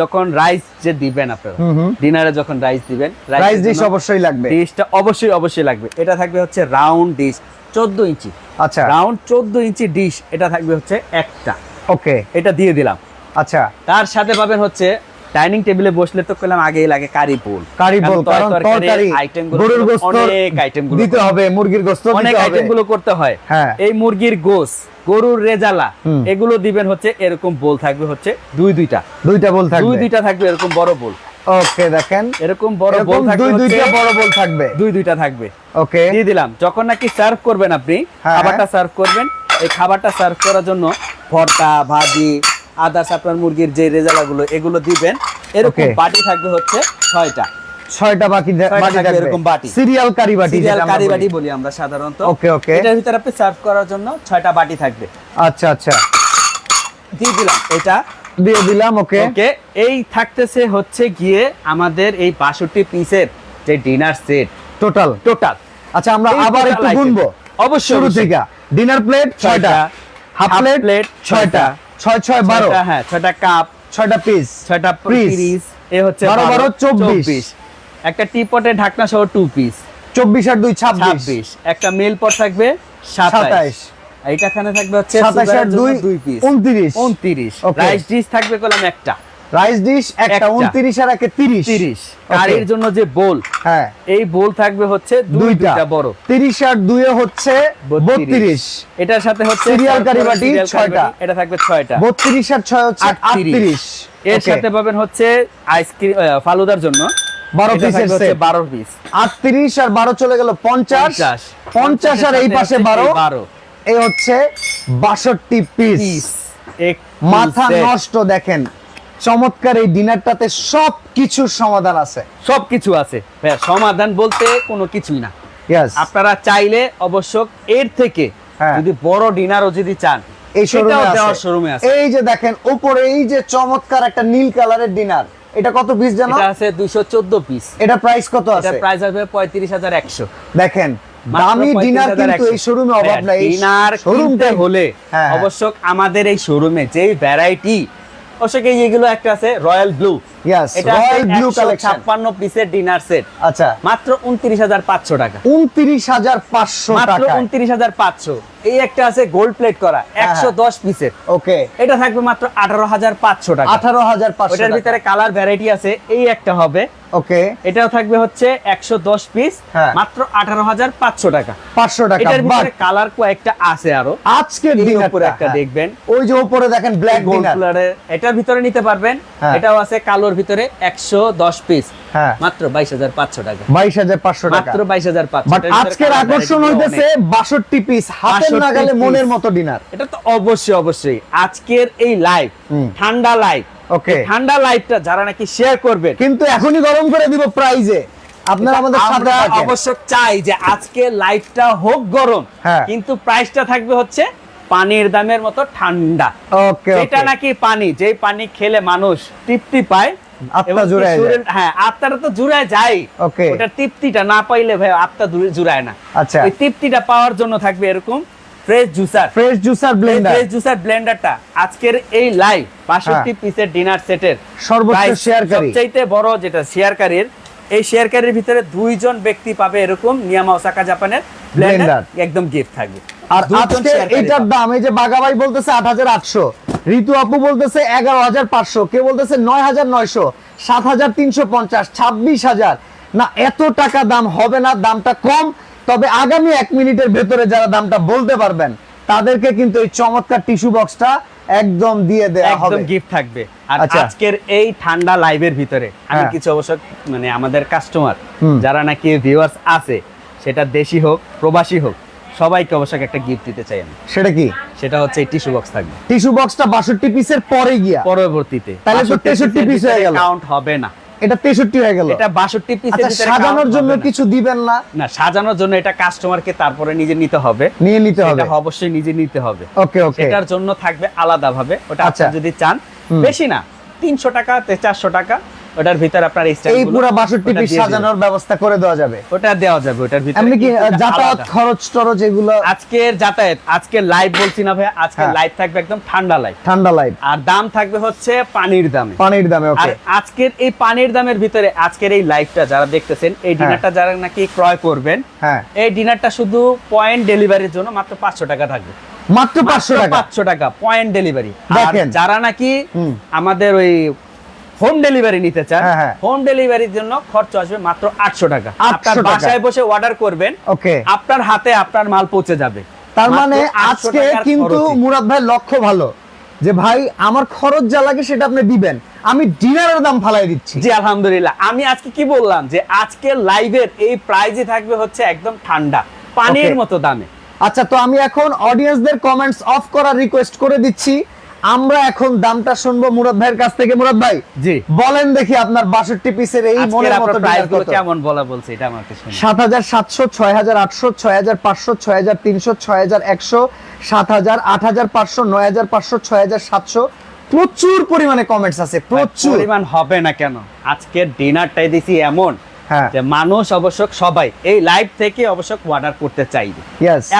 [SPEAKER 2] যখন রাইস যে দিবেন আপনারা ডিনারে যখন রাইস দিবেন
[SPEAKER 1] রাইস ডিশ অবশ্যই লাগবে।
[SPEAKER 2] ডিশটা অবশ্যই অবশ্যই লাগবে। এটা থাকবে হচ্ছে রাউন্ড ডিশ চোদ্দ ইঞ্চি।
[SPEAKER 1] আচ্ছা।
[SPEAKER 2] রাউন্ড চোদ্দ ইঞ্চি ডিশ এটা থাকবে হচ্ছে একটা।
[SPEAKER 1] ওকে।
[SPEAKER 2] এটা দিয়ে দিলাম।
[SPEAKER 1] আচ্ছা
[SPEAKER 2] তার সাথে পাবেন হচ্ছে ডাইনিং টেবিলে বসলে তো করলাম আগেই লাগে কারি পোল
[SPEAKER 1] কারি বল কারণ তরকারি
[SPEAKER 2] আইটেমগুলো
[SPEAKER 1] গরুর গোস্ত
[SPEAKER 2] অনেক আইটেমগুলো
[SPEAKER 1] দিতে হবে মুরগির
[SPEAKER 2] অনেক
[SPEAKER 1] দিতে হবে।
[SPEAKER 2] আইটেমগুলো করতে হয়।
[SPEAKER 1] হ্যাঁ।
[SPEAKER 2] এই মুরগির গোস গরুর রেজালা এগুলো দিবেন হচ্ছে এরকম বোল থাকবে হচ্ছে দুই দুইটা।
[SPEAKER 1] দুইটা বল
[SPEAKER 2] দুই
[SPEAKER 1] থাকবে
[SPEAKER 2] দুইটা থাকবে এরকম বড় বোল।
[SPEAKER 1] ওকে দেখেন।
[SPEAKER 2] এরকম বড় বোল থাকবে
[SPEAKER 1] দুই দুইটা বড় বল থাকবে।
[SPEAKER 2] দুই দুইটা থাকবে।
[SPEAKER 1] ওকে।
[SPEAKER 2] দিয়ে দিলাম। যখন নাকি সার্ভ করবেন আপনি
[SPEAKER 1] হ্যাঁ,
[SPEAKER 2] খাবারটা সার্ভ করবেন এই খাবারটা সার্ভ করার জন্য ভর্তা ভাজি আদার্স আপনার মুরগির যে রেজালাগুলো এগুলো দিবেন। এরকম বাটি থাকবে হচ্ছে ছয়টা।
[SPEAKER 1] ছয়টা বাকি বাটি
[SPEAKER 2] থাকবে
[SPEAKER 1] থাকবে।
[SPEAKER 2] এরকম বাটি।
[SPEAKER 1] সিরিয়াল কারি বাটি
[SPEAKER 2] সিরিয়াল
[SPEAKER 1] আমরা
[SPEAKER 2] কারি বাটি বলি আমরা সাধারণত।
[SPEAKER 1] ওকে ওকে
[SPEAKER 2] এটার ভিতরে আপনি সার্ভ করার জন্য ছয়টা বাটি থাকবে।
[SPEAKER 1] আচ্ছা আচ্ছা।
[SPEAKER 2] দিয়ে দিলাম এটা।
[SPEAKER 1] দিয়ে দিলাম ওকে
[SPEAKER 2] ওকে এই থাকতেছে হচ্ছে গিয়ে আমাদের এই বাষট্টি পিসের যে ডিনার সেট
[SPEAKER 1] টোটাল
[SPEAKER 2] টোটাল
[SPEAKER 1] আচ্ছা আমরা আবার একটু গুনবো।
[SPEAKER 2] অবশ্যই,
[SPEAKER 1] শুরু থেকে। ডিনার প্লেট ছয়টা। হাফ প্লেট ছয়টা। ছয় ছয় বারো।
[SPEAKER 2] হ্যাঁ ছয়টা কাপ
[SPEAKER 1] ছয়টা পিস
[SPEAKER 2] ছয়টা পিস এ হচ্ছে
[SPEAKER 1] বারো, বারো, চব্বিশ।
[SPEAKER 2] একটা টি পটে ঢাকনা সহ টু পিস
[SPEAKER 1] চব্বিশ আর দুই ছাব্বিশ।
[SPEAKER 2] একটা মেল পট থাকবে সাতাইশ।
[SPEAKER 1] এইটা
[SPEAKER 2] এইটাখানে থাকবে হচ্ছে
[SPEAKER 1] আর দুই
[SPEAKER 2] দুই পিস
[SPEAKER 1] উনত্রিশ।
[SPEAKER 2] উনত্রিশ. রাইস ডিশ থাকবে কলাম একটা।
[SPEAKER 1] রাইস ডিশ একটা
[SPEAKER 2] একটা।
[SPEAKER 1] উনত্রিশ আর একে তিরিশ।
[SPEAKER 2] তিরিশ।
[SPEAKER 1] Okay.
[SPEAKER 2] কারির জন্য যে বোল
[SPEAKER 1] হ্যাঁ।
[SPEAKER 2] এই বোল থাকবে হচ্ছে
[SPEAKER 1] দুইটা।
[SPEAKER 2] বড়।
[SPEAKER 1] তিরিশ আর দুইয়ে হচ্ছে বত্রিশ।
[SPEAKER 2] এটার সাথে হচ্ছে
[SPEAKER 1] Cereal কারি বাটি
[SPEAKER 2] cereal কারি
[SPEAKER 1] ছয়টা।
[SPEAKER 2] বাটি, এটা থাকবে ছয়টা।
[SPEAKER 1] বত্রিশ আর ছয় হচ্ছে
[SPEAKER 2] আটত্রিশ।
[SPEAKER 1] আটত্রিশ।
[SPEAKER 2] এর সাথে পাবেন হচ্ছে আইসক্রিম ফালুদার জন্য।
[SPEAKER 1] বারো
[SPEAKER 2] এটা
[SPEAKER 1] পিসের
[SPEAKER 2] থাকবে হচ্ছে বারো পিস
[SPEAKER 1] আটত্রিশ আর বারো চলে গেল পঞ্চাশ।
[SPEAKER 2] পঞ্চাশ।
[SPEAKER 1] পঞ্চাশ আর এই পাশে বারো।
[SPEAKER 2] বারো।
[SPEAKER 1] এই হচ্ছে বাষট্টি পিস
[SPEAKER 2] পিস
[SPEAKER 1] মাথা নষ্ট দেখেন। চমৎকার এই ডিনারটাতে সব কিছুর সমাধান আছে।
[SPEAKER 2] সবকিছু আছে। ভাইয়া, সমাধান বলতে কোনো কিছুই না। আপনারা চাইলে অবশ্য এর থেকে
[SPEAKER 1] হ্যাঁ।
[SPEAKER 2] যদি বড় ডিনারও যদি চান
[SPEAKER 1] এই শোরুমে আছে। এই যে দেখেন উপরে এই যে চমৎকার একটা নীল কালারের ডিনার এটা কত পিস জানো?
[SPEAKER 2] এটা আছে দুইশো চোদ্দ পিস
[SPEAKER 1] এটা প্রাইস কত আছে?
[SPEAKER 2] এটা প্রাইস আসবে পঁয়ত্রিশ হাজার একশো।
[SPEAKER 1] দেখেন দামি ডিনার কিন্তু এই শোরুমে অভাব নাই।
[SPEAKER 2] ডিনার
[SPEAKER 1] শোরুমটা
[SPEAKER 2] কিনতে হলে
[SPEAKER 1] হ্যাঁ, হ্যাঁ।
[SPEAKER 2] অবশ্য আমাদের এই শোরুমে যেই ভ্যারাইটি অবশ্য এইগুলো একটা আছে রয়্যাল ব্লু এটা
[SPEAKER 1] Royal Blue collection।
[SPEAKER 2] ছাপ্পান্ন পিসের ডিনার সেট
[SPEAKER 1] আচ্ছা।
[SPEAKER 2] মাত্র উনত্রিশ হাজার পাঁচশো টাকা।
[SPEAKER 1] উনত্রিশ হাজার পাঁচশো
[SPEAKER 2] মাত্র
[SPEAKER 1] টাকা
[SPEAKER 2] উনত্রিশ হাজার পাঁচশো। এই একটা আছে গোল্ড প্লেট করা একশো দশ পিসের
[SPEAKER 1] ওকে
[SPEAKER 2] এটা থাকবে মাত্র আঠারো হাজার পাঁচশো টাকা।
[SPEAKER 1] আঠারো হাজার পাঁচশো
[SPEAKER 2] ভিতরে কালার ভ্যারাইটি আছে এই একটা হবে।
[SPEAKER 1] ওকে
[SPEAKER 2] এটাও থাকবে হচ্ছে একশো দশ পিস
[SPEAKER 1] হ্যাঁ।
[SPEAKER 2] মাত্র আঠারো হাজার পাঁচশো টাকা।
[SPEAKER 1] পাঁচশো টাকা
[SPEAKER 2] এটার
[SPEAKER 1] বাট
[SPEAKER 2] ভিতরে কালার কয়েকটা আছে আরও।
[SPEAKER 1] আজকের দিন
[SPEAKER 2] উপরে একটা দেখবেন।
[SPEAKER 1] ওই যে উপরে দেখেন ব্ল্যাক ডিনার
[SPEAKER 2] এটার ভিতরে নিতে পারবেন।
[SPEAKER 1] হ্যাঁ।
[SPEAKER 2] এটাও আছে কালোর ভিতরে একশো দশ পিস
[SPEAKER 1] হ্যাঁ।
[SPEAKER 2] মাত্র বাইশ হাজার পাঁচশো টাকা।
[SPEAKER 1] বাইশ হাজার পাঁচশো টাকা।
[SPEAKER 2] মাত্র বাইশ হাজার
[SPEAKER 1] বাট আজকের আকর্ষণ হইতেছে বাষট্টি পিস হাতের নাগালে মনের মতো ডিনার
[SPEAKER 2] এটা তো অবশ্যই অবশ্যই। আজকের এই লাইভ ঠান্ডা লাইভ এই ঠান্ডা লাইভটা যারা নাকি শেয়ার করবেন।
[SPEAKER 1] কিন্তু এখনই গরম করে দিব প্রাইজে আপনারা আমাদের সাথে
[SPEAKER 2] অবশ্য চাই যে আজকে লাইটটা হোক গরম
[SPEAKER 1] হ্যাঁ।
[SPEAKER 2] কিন্তু প্রাইসটা থাকবে হচ্ছে পানির দামের মতো ঠান্ডা।
[SPEAKER 1] ওকে
[SPEAKER 2] এটা নাকি পানি যেই পানি খেলে মানুষ তৃপ্তি পায়
[SPEAKER 1] আত্মা জুড়ায়
[SPEAKER 2] হ্যাঁ আত্মাটা তো জুড়ায় যায়।
[SPEAKER 1] Okay.
[SPEAKER 2] ওটার তৃপ্তিটা না পাইলে ভাই আত্মা জুড়ায় না।
[SPEAKER 1] আচ্ছা।
[SPEAKER 2] ওই তৃপ্তিটা পাওয়ার জন্য থাকবে এরকম fresh juicer
[SPEAKER 1] fresh juicer blender
[SPEAKER 2] fresh juicer ব্লেন্ডারটা আজকের এই লাইভ বাষট্টি পিসের ডিনার সেটের।
[SPEAKER 1] সর্বোচ্চ শেয়ারকারী।
[SPEAKER 2] সবচাইতে বড় যেটা শেয়ারকারীর এই শেয়ারকারীর ভিতরে দুইজন ব্যক্তি পাবে এরকম নিয়ামা ওসাকা জাপানের ব্লেন্ডার একদম গিফট থাকবে।
[SPEAKER 1] আর আজকে এটার দাম এই যে বাগাবাই বলতেছে আট হাজার আটশো ঋতু আপু বলতেছে এগারো হাজার পাঁচশো কেউ বলতেছে নয় হাজার নয়শো সাত হাজার তিনশো পঞ্চাশ ছাব্বিশ হাজার। না এত টাকা দাম হবে না দামটা কম। তবে আগামী এক মিনিটের ভেতরে যারা দামটা বলতে পারবেন তাদেরকে কিন্তু এই চমৎকার টিস্যু বক্সটা একদম দিয়ে দেওয়া হবে।
[SPEAKER 2] একদম গিফট থাকবে। আর
[SPEAKER 1] আচ্ছা।
[SPEAKER 2] আজকের এই ঠান্ডা লাইভের ভিতরে আমি
[SPEAKER 1] হ্যাঁ।
[SPEAKER 2] কিছু অবশ্য মানে আমাদের কাস্টমার যারা নাকি ভিউয়ার্স আছে সেটা দেশি হোক প্রবাসী হোক সবাইকে অবশ্যই একটা গিফট দিতে চাই আমি।
[SPEAKER 1] সেটা কি?
[SPEAKER 2] সেটা হচ্ছে এই টিস্যু বক্স থাকবে।
[SPEAKER 1] টিস্যু বক্সটা বাষট্টি পিসের পরে গিয়া।
[SPEAKER 2] পরবর্তীতে।
[SPEAKER 1] তাহলে তো 63 piece হয়ে গেল।
[SPEAKER 2] কাউন্ট হবে না।
[SPEAKER 1] এটা তেষট্টি হয়ে গেল।
[SPEAKER 2] এটা 62 পিসের
[SPEAKER 1] আচ্ছা
[SPEAKER 2] ভিতরে
[SPEAKER 1] সাজানোর জন্য কিছু দিবেন না?
[SPEAKER 2] না সাজানোর জন্য এটা কাস্টমারকে তারপরে নিজে নিতে হবে।
[SPEAKER 1] নিয়ে নিতে হবে।
[SPEAKER 2] এটা অবশ্যই নিজে নিতে হবে।
[SPEAKER 1] ওকে ওকে।
[SPEAKER 2] এটার জন্য থাকবে আলাদা ভাবে ওটা
[SPEAKER 1] আচ্ছা।
[SPEAKER 2] আপনি যদি চান বেশি না তিনশো টাকা চারশো টাকা। ওটার ভিতরে আপনার এই
[SPEAKER 1] এই পুরো বাষট্টি
[SPEAKER 2] ওটা
[SPEAKER 1] পিস সাজানোর ব্যবস্থা করে দেওয়া যাবে।
[SPEAKER 2] ওটা দেওয়া যাবে ওটার ভিতরে
[SPEAKER 1] এমনি কি যাতায়াত খরচ টরচ এগুলো
[SPEAKER 2] আজকের যাতায়াত আজকে লাইভ বলছি না ভাই আজকে
[SPEAKER 1] হ্যাঁ।
[SPEAKER 2] লাইভ থাকবে একদম ঠান্ডা লাইভ
[SPEAKER 1] ঠান্ডা লাইট
[SPEAKER 2] আর দাম থাকবে হচ্ছে পানির দামে।
[SPEAKER 1] পানির দামে
[SPEAKER 2] আর
[SPEAKER 1] ওকে
[SPEAKER 2] আজকের এই পানির দামের ভিতরে আজকের এই লাইভটা যারা দেখতেছেন এই ডিনারটা যারা নাকি ক্রয় করবেন
[SPEAKER 1] হ্যাঁ।
[SPEAKER 2] এই ডিনারটা শুধু পয়েন্ট ডেলিভারির জন্য মাত্র পাঁচশো টাকা থাকবে।
[SPEAKER 1] মাত্র পাঁচশো টাকা?
[SPEAKER 2] পাঁচশো টাকা পয়েন্ট ডেলিভারি
[SPEAKER 1] দেখেন।
[SPEAKER 2] যারা নাকি আমাদের ওই হোম ডেলিভারি নিতে চান
[SPEAKER 1] হ্যাঁ, হ্যাঁ।
[SPEAKER 2] হোম ডেলিভারির জন্য খরচ আসবে মাত্র আটশো টাকা। আপনার বাসায় বসে অর্ডার করবেন
[SPEAKER 1] ওকে।
[SPEAKER 2] আপনার হাতে আপনার মাল পৌঁছে যাবে।
[SPEAKER 1] তার মানে আজকে কিন্তু মুরাদ ভাই লক্ষ্য ভালো যে ভাই আমার খরচ যা লাগে সেটা আপনি দিবেন। আমি ডিনারের দাম ফালাই দিচ্ছি।
[SPEAKER 2] জি আলহামদুলিল্লাহ। আমি আজকে কি বললাম যে আজকে লাইভের এই প্রাইজই থাকবে হচ্ছে একদম ঠান্ডা পানির মতো দামে।
[SPEAKER 1] আচ্ছা তো আমি এখন অডিয়েন্সদের কমেন্টস অফ করার রিকোয়েস্ট করে দিচ্ছি। আমরা এখন দামটা শুনব মুরাদ ভাইয়ের কাছ থেকে। মুরাদ ভাই
[SPEAKER 2] জি।
[SPEAKER 1] বলেন দেখি আপনার বাষট্টি পিসের এই মনের মতো
[SPEAKER 2] প্রাইসগুলো
[SPEAKER 1] কত?
[SPEAKER 2] কেমন বলা বলছে এটা আমাকে শুনুন।
[SPEAKER 1] সাত হাজার সাতশো ছয় হাজার আটশো ছয় হাজার পাঁচশো ছয় হাজার তিনশো ছয় হাজার একশো সাত হাজার আট হাজার পাঁচশো নয় হাজার পাঁচশো ছয় হাজার সাতশো। প্রচুর পরিমাণে কমেন্টস আছে প্রচুর।
[SPEAKER 2] পরিমাণ হবে না কেন? আজকের ডিনারটাই দিছি এমন যে মানুষ অবশ্য সবাই এই লাইভ থেকে অবশ্য অর্ডার করতে চাইবে।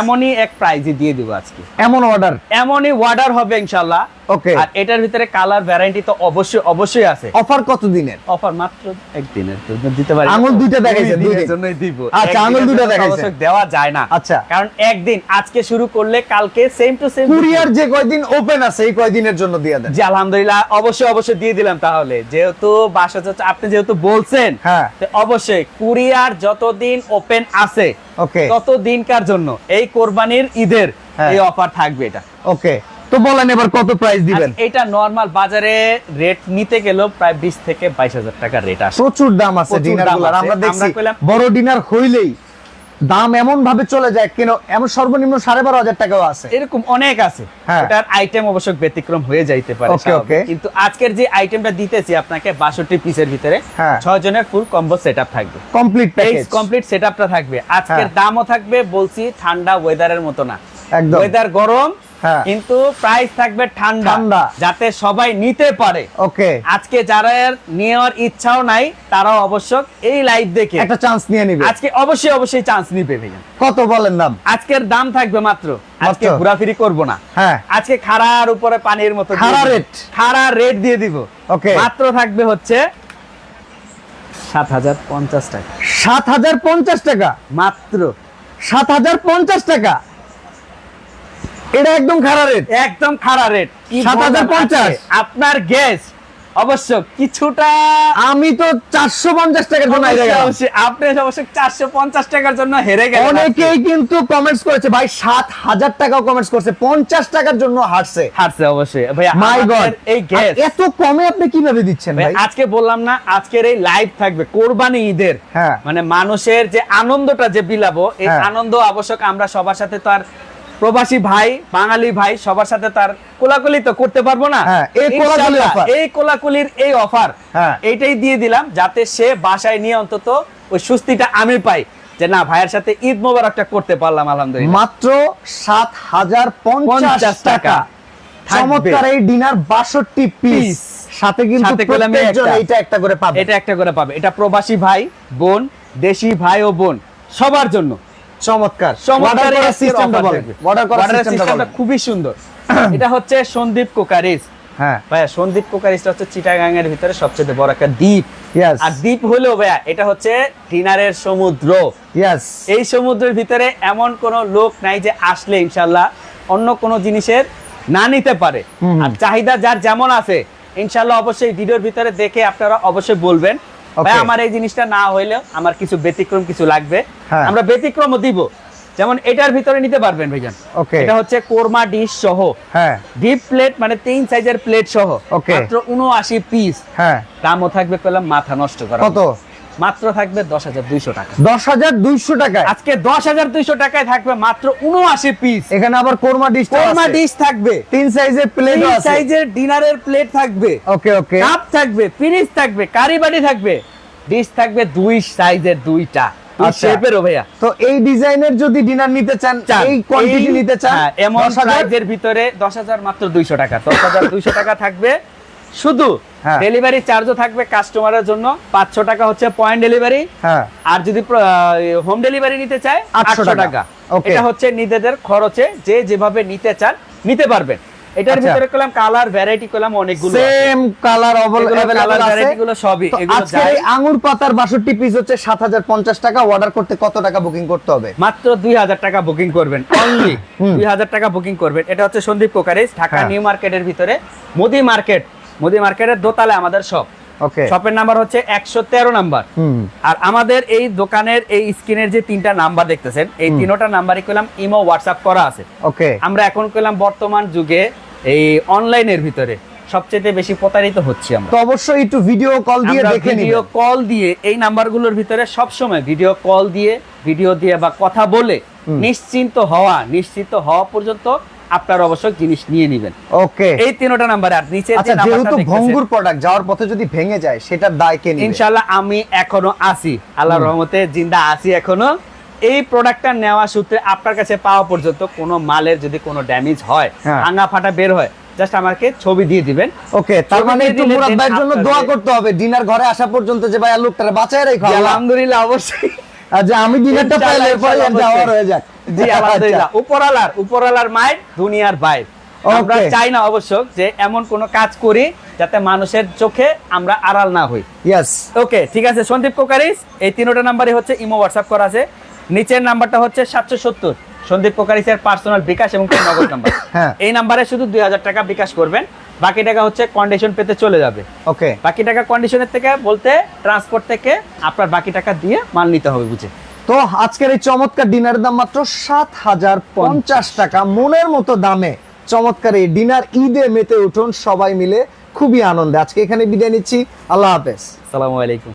[SPEAKER 2] এমনই এক প্রাইজই দিয়ে দিব আজকে।
[SPEAKER 1] এমন অর্ডার
[SPEAKER 2] এমনই অর্ডার হবে ইনশাল্লাহ
[SPEAKER 1] ওকে
[SPEAKER 2] আর এটার ভিতরে কালার ভ্যারাইটি তো অবশ্যই অবশ্যই আছে।
[SPEAKER 1] অফার কত দিনের?
[SPEAKER 2] অফার মাত্র একদিনের দিতে পারি।
[SPEAKER 1] আঙুল দুইটা দেখাইছেন।
[SPEAKER 2] জন্যই দিব।
[SPEAKER 1] আচ্ছা, আঙুল দুইটা দেখাইছেন।
[SPEAKER 2] দেওয়া যায় না।
[SPEAKER 1] আচ্ছা।
[SPEAKER 2] কারণ একদিন আজকে শুরু করলে কালকে সেম টু সেম
[SPEAKER 1] কুরিয়ার যে কয়দিন ওপেন আছে এই কয়দিনের জন্য দিয়ে দেন?
[SPEAKER 2] জি আলহামদুলিল্লাহ অবশ্যই অবশ্যই দিয়ে দিলাম তাহলে। যেহেতু বাসা আপনি যেহেতু বলছেন
[SPEAKER 1] হ্যাঁ।
[SPEAKER 2] তো অবশ্যই কুরিয়ার যতদিন ওপেন আছে
[SPEAKER 1] ওকে
[SPEAKER 2] ততদিনকার জন্য এই কোরবানির ঈদের
[SPEAKER 1] হ্যাঁ।
[SPEAKER 2] এই অফার থাকবে এটা।
[SPEAKER 1] ওকে তো বলেন এবার কত প্রাইস দিবেন?
[SPEAKER 2] এটা নরমাল বাজারে রেট নিতে গেলেও প্রায় বিশ থেকে বাইশ হাজার টাকার রেট আছে
[SPEAKER 1] প্রচুর দাম আছে। ডিনার আমরা দেখছি বড় ডিনার হইলেই দাম এমন ভাবে চলে যায় কেন এমন সর্বনিম্ন সাড়ে বারো হাজার টাকাও আছে
[SPEAKER 2] এরকম অনেক আছে
[SPEAKER 1] হ্যাঁ।
[SPEAKER 2] এটার আইটেম অবশ্য ব্যতিক্রম হয়ে যাইতে পারে. কিন্তু আজকের যে আইটেমটা দিতেছি আপনাকে বাষট্টি পিসের ভিতরে
[SPEAKER 1] হ্যাঁ।
[SPEAKER 2] ছয় জনের ফুল কম্বো সেট আপ থাকবে
[SPEAKER 1] কমপ্লিট প্যাকেজ
[SPEAKER 2] কমপ্লিট সেটআপটা থাকবে আজকের
[SPEAKER 1] হ্যাঁ।
[SPEAKER 2] দামও থাকবে বলছি ঠান্ডা ওয়েদারের মতো না
[SPEAKER 1] একদম।
[SPEAKER 2] ওয়েদার গরম। কিন্তু প্রাইস থাকবে ঠান্ডা।
[SPEAKER 1] ঠান্ডা।
[SPEAKER 2] যাতে সবাই নিতে পারে।
[SPEAKER 1] ওকে।
[SPEAKER 2] আজকে যারা নেওয়ার ইচ্ছাও নাই তারাও অবশ্য এই লাইভ দেখে
[SPEAKER 1] একটা চান্স নিয়ে নিবে।
[SPEAKER 2] আজকে অবশ্যই অবশ্যই চান্স নিবে
[SPEAKER 1] কত বলেন দাম?
[SPEAKER 2] আজকের দাম থাকবে মাত্র। আজকে? ঘোরাফিরি করব না।
[SPEAKER 1] হ্যাঁ।
[SPEAKER 2] আজকে খাড়ার উপরে পানির মতো
[SPEAKER 1] খাড়া রেট?
[SPEAKER 2] খাড়া রেট দিয়ে দিব।
[SPEAKER 1] ওকে।
[SPEAKER 2] মাত্র থাকবে হচ্ছে সাত হাজার পঞ্চাশ টাকা।
[SPEAKER 1] সাত হাজার পঞ্চাশ টাকা?
[SPEAKER 2] মাত্র।
[SPEAKER 1] সাত হাজার পঞ্চাশ টাকা? এটা একদম খারাপ রেট
[SPEAKER 2] একদম খাড়া রেট কি
[SPEAKER 1] 7,050
[SPEAKER 2] বললাম আপনার গ্যাস অবশ্য কিছুটা
[SPEAKER 1] আমি তো চারশো পঞ্চাশ টাকার জন্য।
[SPEAKER 2] আপনি অবশ্য চারশো পঞ্চাশ টাকার জন্য হেরে গেলেন
[SPEAKER 1] অনেকেই কিন্তু কমেন্টস করেছে ভাই সাত হাজার টাকাও কমেন্টস করছে পঞ্চাশ টাকার জন্য হারছে।
[SPEAKER 2] হারছে অবশ্যই। ভাই
[SPEAKER 1] মাই গড
[SPEAKER 2] এই গ্যাস
[SPEAKER 1] এত কমে আপনি কীভাবে দিচ্ছেন
[SPEAKER 2] ভাই,
[SPEAKER 1] ভাই?
[SPEAKER 2] আজকে বললাম না আজকের এই লাইভ থাকবে কোরবানি ঈদের।
[SPEAKER 1] হ্যাঁ।
[SPEAKER 2] মানে মানুষের যে আনন্দটা যে বিলাবো এই
[SPEAKER 1] হ্যাঁ।
[SPEAKER 2] আনন্দ আবশ্যক আমরা সবার সাথে তো আর প্রবাসী ভাই বাঙালি ভাই সবার সাথে তার কোলাকুলি তো করতে পারব না।
[SPEAKER 1] হ্যাঁ, এই কোলাকুলির
[SPEAKER 2] এই কোলাকুলির এই অফার
[SPEAKER 1] হ্যাঁ।
[SPEAKER 2] এইটাই দিয়ে দিলাম যাতে সে বাসায় নিয়ে অন্তত ওই সুস্থিটা আমি পাই যে না ভাইয়ের সাথে ঈদ মোবারকটা করতে পারলাম আলহামদুলিল্লাহ।
[SPEAKER 1] মাত্র সাত হাজার পঞ্চাশ
[SPEAKER 2] 50
[SPEAKER 1] টাকা। চমৎকার এই ডিনার বাষট্টি পিস সাথে কিন্তু। এইটা একটা করে পাবে।
[SPEAKER 2] এটা একটা করে পাবে। এটা প্রবাসী ভাই বোন দেশি ভাই ও বোন সবার জন্য।
[SPEAKER 1] চমৎকার।
[SPEAKER 2] চমৎকার
[SPEAKER 1] অর্ডার করার সিস্টেমটা বলেন। অর্ডার করার সিস্টেমটা
[SPEAKER 2] খুবই সুন্দর। এটা হচ্ছে সন্দীপ কোকারিস
[SPEAKER 1] হ্যাঁ।
[SPEAKER 2] ভাইয়া সন্দীপ হচ্ছে চিটাগাং এর ভিতরে সবচেয়ে বড় একটা দ্বীপ। আর দ্বীপ হলো ভাইয়া এটা হচ্ছে ডিনারের সমুদ্র। এই সমুদ্রের ভিতরে এমন কোন লোক নাই যে আসলে ইনশাল্লাহ অন্য কোন জিনিসের না নিতে পারে। আর চাহিদা যার যেমন আছে ইনশাল্লাহ অবশ্যই ভিডিওর ভিতরে দেখে আপনারা অবশ্যই বলবেন। ভাই আমার এই জিনিসটা না হইলেও আমার কিছু ব্যতিক্রম কিছু লাগবে।
[SPEAKER 1] হ্যাঁ।
[SPEAKER 2] আমরা ব্যতিক্রমও দিব। যেমন এটার ভিতরে নিতে পারবেন ভাইজান।
[SPEAKER 1] ওকে
[SPEAKER 2] এটা হচ্ছে কোরমা ডিশ সহ।
[SPEAKER 1] হ্যাঁ।
[SPEAKER 2] ডিপ প্লেট মানে তিন সাইজের প্লেট সহ।
[SPEAKER 1] ওকে
[SPEAKER 2] মাত্র উনআশি পিস।
[SPEAKER 1] হ্যাঁ।
[SPEAKER 2] দামও থাকবে পেলাম মাথা নষ্ট করা।
[SPEAKER 1] কত?
[SPEAKER 2] মাত্র থাকবে দশ হাজার দুইশো টাকা।
[SPEAKER 1] দশ হাজার দুইশো টাকায়?
[SPEAKER 2] আজকে দশ হাজার দুইশো টাকায় থাকবে মাত্র উনআশি পিস
[SPEAKER 1] এখানে আবার কোরমা ডিশ
[SPEAKER 2] কোরমা ডিশ থাকবে।
[SPEAKER 1] তিন সাইজের প্লেট
[SPEAKER 2] তিন সাইজের ডিনারের প্লেট থাকবে।
[SPEAKER 1] ওকে ওকে।
[SPEAKER 2] কাপ থাকবে পিরিচ থাকবে কারি বাটি থাকবে। ডিশ থাকবে দুই সাইজের দুইটা।
[SPEAKER 1] আচ্ছা।
[SPEAKER 2] শেপেরও ভাইয়া।
[SPEAKER 1] তো এই ডিজাইনের যদি ডিনার নিতে চান
[SPEAKER 2] চান।
[SPEAKER 1] এই কোয়ান্টিটি নিতে চান
[SPEAKER 2] হ্যাঁ, এমন
[SPEAKER 1] 10,000
[SPEAKER 2] ভিতরে দশ হাজার মাত্র দুইশো টাকা। দশ হাজার দুইশো টাকা থাকবে। শুধু। ডেলিভারি চার্জও থাকবে কাস্টমারের জন্য। পাঁচশো টাকা হচ্ছে পয়েন্ট ডেলিভারি
[SPEAKER 1] হ্যাঁ।
[SPEAKER 2] আর যদি হোম ডেলিভারি নিতে চায় আটশো
[SPEAKER 1] টাকা।
[SPEAKER 2] এটা হচ্ছে নিজেদের খরচে যে যেভাবে নিতে চান নিতে পারবেন। এটার
[SPEAKER 1] আচ্ছা।
[SPEAKER 2] ভিতরে কালার ভ্যারাইটি অনেকগুলো
[SPEAKER 1] সেম কালার আছে।
[SPEAKER 2] variety গুলো সবই, এগুলো
[SPEAKER 1] আজকে এই আঙ্গুর পাতার 62 পিস হচ্ছে 7050 টাকা। অর্ডার করতে কত টাকা বুকিং করতে হবে?
[SPEAKER 2] মাত্র দুই হাজার টাকা বুকিং করবেন। অনলি দুই হাজার টাকা বুকিং করবেন। এটা হচ্ছে সন্দীপ কোকারিস ঢাকা
[SPEAKER 1] হ্যাঁ।
[SPEAKER 2] নিউ মার্কেটের ভিতরে। মোদি মার্কেট। মোদি মার্কেটের দোতলায় আমাদের শপ
[SPEAKER 1] ওকে
[SPEAKER 2] শপের নাম্বার হচ্ছে একশো তেরো নাম্বার আর আমাদের এই দোকানের এই স্ক্রিনের যে তিনটা নাম্বার দেখতেছেন এই তিনটা নাম্বারই করলাম ইমো হোয়াটসঅ্যাপ করা আছে।
[SPEAKER 1] ওকে
[SPEAKER 2] আমরা এখন বর্তমান যুগে এই অনলাইনের ভিতরে সবচেয়ে বেশি প্রতারিত হচ্ছি আমরা।
[SPEAKER 1] তো অবশ্যই একটু ভিডিও কল দিয়ে দেখে
[SPEAKER 2] ভিডিও কল দিয়ে এই নাম্বারগুলোর ভিতরে সব সময় ভিডিও কল দিয়ে ভিডিও দিয়ে বা কথা বলে নিশ্চিন্ত হওয়া নিশ্চিত হওয়া পর্যন্ত আপনার অবশ্যই জিনিস নিয়ে নেবেন।
[SPEAKER 1] ওকে
[SPEAKER 2] এই তিনটা নাম্বার আর নিচে
[SPEAKER 1] আচ্ছা যেহেতু ভঙ্গুর প্রোডাক্ট যাওয়ার পথে যদি ভেঙে যায় সেটার দায় কে নিবে?
[SPEAKER 2] ইনশাআল্লাহ আমি এখনও আছি। আল্লাহর রহমতে জিন্দা আছি এখনও। এই প্রোডাক্টটা নেওয়া সূত্রে আপনার কাছে পাওয়া পর্যন্ত কোনো মালের যদি কোনো ড্যামেজ হয়
[SPEAKER 1] হ্যাঁ।
[SPEAKER 2] ভাঙা ফাটা বের হয় জাস্ট আমাকে ছবি দিয়ে দিবেন।
[SPEAKER 1] ওকে তার মানে একটু মুরাদ ভাইয়ের জন্য দোয়া করতে হবে। ডিনার ঘরে আসা পর্যন্ত যে ভাই লোকটারে বাঁচায় রেখো।
[SPEAKER 2] আলহামদুলিল্লাহ অবশ্যই।
[SPEAKER 1] আর আমি ডিনারটা পাইলে যাওয়ার হয়ে যাক।
[SPEAKER 2] জি আলহামদুলিল্লাহ।
[SPEAKER 1] আচ্ছা।
[SPEAKER 2] উপরালার উপরালার মায়ের দুনিয়ার বাইর আমরা চাই না অবশ্য যে এমন কোন কাজ করি যাতে মানুষের চোখে আমরা আড়াল না হই।
[SPEAKER 1] ইয়েস
[SPEAKER 2] ওকে ঠিক আছে সন্দীপ কোকারিস এই তিনটা নাম্বারে হচ্ছে ইমো হোয়াটসঅ্যাপ করা আছে। নিচের নাম্বারটা হচ্ছে সাতশো সত্তর। সন্দীপ কোকারিসের পার্সোনাল বিকাশ এবং নগদ নাম্বার।
[SPEAKER 1] হ্যাঁ।
[SPEAKER 2] এই নাম্বারে শুধু দুই হাজার টাকা বিকাশ করবেন। বাকি টাকা হচ্ছে কন্ডিশন পেতে চলে যাবে।
[SPEAKER 1] ওকে
[SPEAKER 2] বাকি টাকা কন্ডিশনের থেকে বলতে ট্রান্সপোর্ট থেকে আপনার বাকি টাকা দিয়ে মাল নিতে হবে বুঝে
[SPEAKER 1] তো আজকের এই চমৎকার ডিনারের দাম মাত্র সাত হাজার পঞ্চাশ টাকা। মনের মতো দামে চমৎকার এই ডিনার ঈদে মেতে উঠুন সবাই মিলে। খুবই আনন্দে। আজকে এখানে বিদায় নিচ্ছি। আল্লাহ হাফেজ।
[SPEAKER 2] সালামু আলাইকুম।